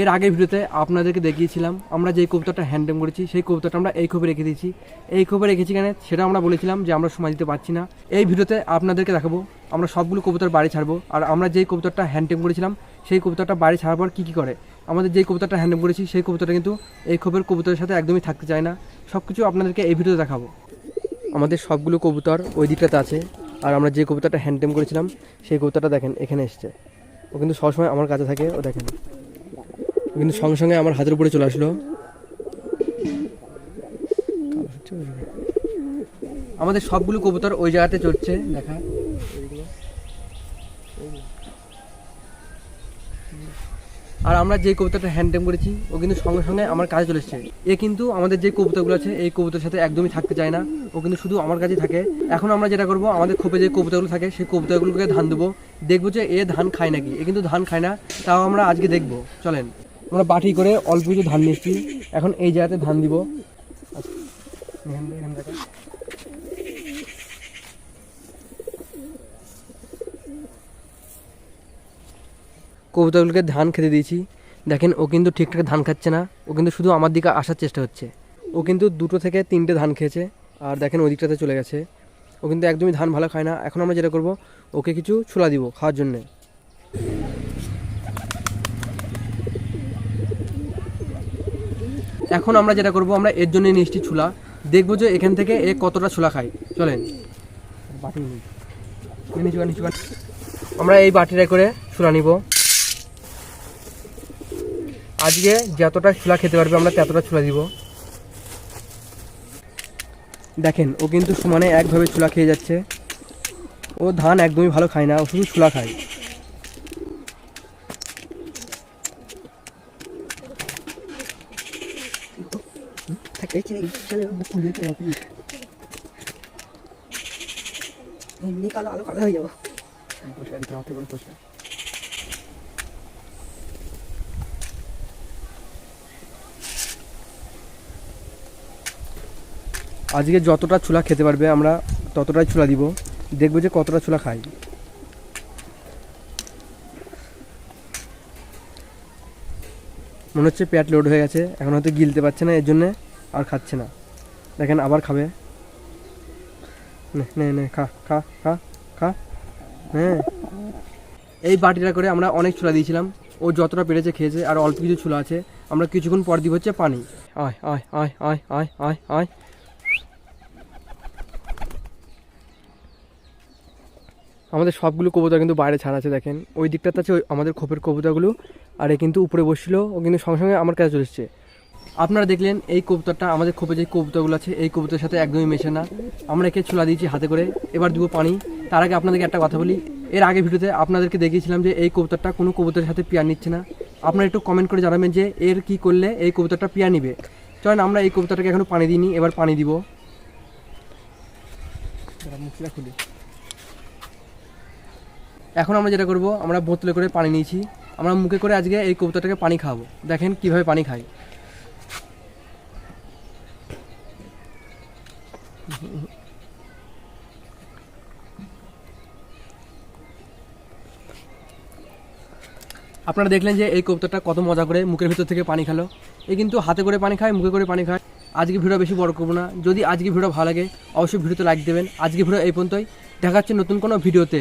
এর আগে ভিডিওতে আপনাদেরকে দেখিয়েছিলাম, আমরা যেই কবিতাটা হ্যান্ডেম করেছি, সেই কবিতাটা আমরা এই খোপে রেখে দিয়েছি। এই খোপে রেখেছি কেন? সেটা আমরা বলেছিলাম যে আমরা সময় দিতে পারছি না। এই ভিডিওতে আপনাদেরকে দেখাবো, আমরা সবগুলো কবিতার বাড়ি ছাড়বো, আর আমরা যেই কবুতরটা হ্যান্ডেম করেছিলাম, সেই কবিতাটা বাড়ি ছাড়ার পর কী কী করে? আমাদের যেই কবিতাটা হ্যান্ডেম করেছি, সেই কবিতাটা কিন্তু এই খোপের কবুতরের সাথে একদমই থাকতে চায় না। সব কিছু আপনাদেরকে এই ভিডিওতে দেখাবো। আমাদের সবগুলো কবুতর ওই দিকটাতে আছে, আর আমরা যে কবিতাটা হ্যান্ডেম করেছিলাম, সেই কবিতাটা দেখেন, এখানে এসছে। ও কিন্তু সবসময় আমার কাছে থাকে, ও দেখেন। কিন্তু সঙ্গে সঙ্গে আমার হাতের উপরে চলে আসলো। আমাদের সবগুলো কবুতর ওই জায়গাতে চড়ছে, দেখা। আর আমরা যে কবুতরটা হ্যান্ডেম করেছি, ও কিন্তু সঙ্গে সঙ্গে আমার কাছে চলে এসছে। এ কিন্তু আমাদের যে কবুতরগুলো আছে, এই কবুতরের সাথে একদমই থাকতে চায় না। ও কিন্তু শুধু আমার কাছেই থাকে। এখন আমরা যেটা করব, আমাদের খোপে যে কবুতরগুলো থাকে, সেই কবুতরগুলোকে ধান দেবো। দেখব যে এ ধান খায় নাকি। এ কিন্তু ধান খায় না, তাও আমরা আজকে দেখব। চলেন। আমরা বাটি করে অল্প কিছু ধান এসেছি এখন এই জায়গাতে ধান দিব। কবুতরগুলোকে ধান খেতে দিয়েছি। দেখেন, ও কিন্তু ঠিকঠাক ধান খাচ্ছে না। ও কিন্তু শুধু আমার দিকে আসার চেষ্টা হচ্ছে। ও কিন্তু দুটো থেকে তিনটে ধান খেয়েছে। আর দেখেন, ওই দিকটাতে চলে গেছে। ও কিন্তু একদমই ধান ভালো খায় না। এখন আমরা যেটা করব, ওকে কিছু ছোলা দিব খাওয়ার জন্যে। এখন আমরা যেটা করব আমরা এর জন্য নিয়ে এসেছি ছোলা। দেখব যে এখান থেকে এ কতটা ছোলা খায়। চলেন। আমরা এই বাটিটা করে ছোলা নিব। আজকে যতটা ছোলা খেতে পারবে আমরা ততটা ছোলা দিব। দেখেন ও কিন্তু সমানে একভাবে ছোলা খেয়ে যাচ্ছে। ও ধান একদমই ভালো খায় না ও শুধু ছোলা খায়। আজকে যতটা ছোলা খেতে পারবে আমরা ততটাই ছোলা দিব। দেখব যে কতটা ছোলা খাই। মনে হচ্ছে প্যাট লোড হয়ে গেছে, এখন হয়তো গিলতে পারছে না এর জন্যে। আর খাচ্ছে না। দেখেন আবার খাবে। নে নে খা খা খা খা হ্যাঁ এই বাটিটা করে আমরা অনেক ছোলা দিয়েছিলাম। ও যতটা পেরেছে খেয়েছে আর অল্প কিছু ছোলা আছে। আমরা কিছুক্ষণ পর দিব হচ্ছে পানি। আয় আয় আয় আয় আয় আয় আয়। আমাদের সবগুলো কবুতর কিন্তু বাইরে ছাড়া আছে, দেখেন। ওই দিকটাতে আছে আমাদের খোপের কবুতরগুলো। আর এ কিন্তু উপরে বসছিল। ও কিন্তু সঙ্গে সঙ্গে আমার কাছে চলে এসছে। আপনারা দেখলেন এই কবুতরটা আমাদের খোপে যে কবুতরগুলো আছে এই কবুতরের সাথে একদমই মেশে না। আমরা একে ছোলা দিয়েছি হাতে করে এবার দিব পানি। তার আগে আপনাদেরকে একটা কথা বলি। এর আগে ভিডিওতে আপনাদেরকে দেখিয়েছিলাম যে এই কবুতরটা কোনো কবুতরের সাথে পেয়ার নিচ্ছে না। আপনারা একটু কমেন্ট করে জানাবেন যে এর কি করলে এই কবুতরটা পেয়ার নিবে। চলেন আমরা এই কবুতরটাকে এখনও পানি দিইনি এবার পানি দিব। খুলি। এখন আমরা যেটা করব আমরা বোতলে করে পানি নিয়েছি। আমরা মুখে করে আজকে এই কবুতরটাকে পানি খাওয়াবো। দেখেন কীভাবে পানি খায়। আপনারা দেখলেন যে এই কবুতরটা কত মজা করে মুখের ভিতর থেকে পানি খেলো। এ কিন্তু হাতে করে পানি খায়, মুখে করে পানি খায়। আজকে ভিডিও বেশি বড় করব না। যদি আজকে ভিডিও ভালো লাগে, অবশ্যই ভিডিওতে লাইক দেবেন। আজকে ভিডিও এই পর্যন্তই। দেখা হচ্ছে নতুন কোনো ভিডিওতে।